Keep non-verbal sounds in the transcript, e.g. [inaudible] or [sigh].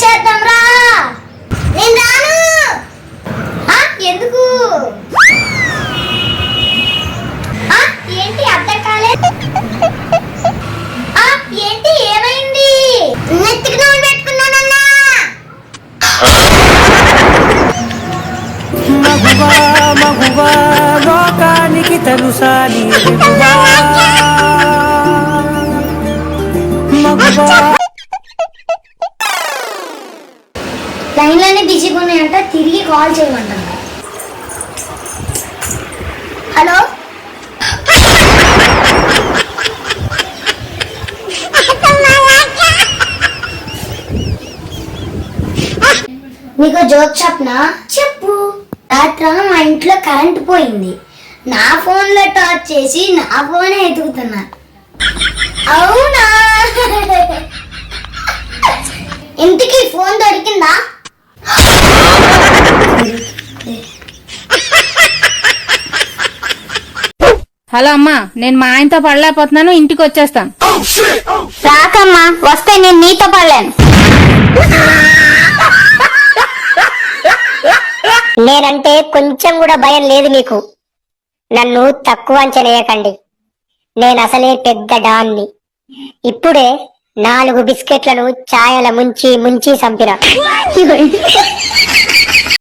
చేద్దాం రా నేను ఎందుకు? ఏంటి అర్థం కాలేదు ఏంటి ఏమైంది? నెత్తికి నూనె పెట్టుకున్నానన్నా. తెలుసా మగువా లైన్లోనే బిజీగా ఉన్నాయంట తిరిగి కాల్ చేయమంటాను హలో? నీకు జోక్ చెప్పనా? చెప్పు. రాత్రి మా ఇంట్లో కరెంట్ పోయింది. నా ఫోన్లో టార్చ్ చేసి నా ఫోనే ఎదుగుతున్నా. అవునా? ఇంటికి ఫోన్ దొరికిందా? హలో అమ్మా నేను మా ఆయనతో పడలేకపోతున్నాను ఇంటికి వచ్చేస్తాను. రాకమ్మా వస్తే నేను నీతో పడలేను. నేనంటే కొంచెం కూడా భయం లేదు మీకు నన్ను తక్కువ అంచనేయకండి నేను అసలే పెద్ద డాన్ని. ఇప్పుడే నాలుగు బిస్కెట్లను ఛాయల ముంచి ముంచి చంపిన [laughs] [laughs]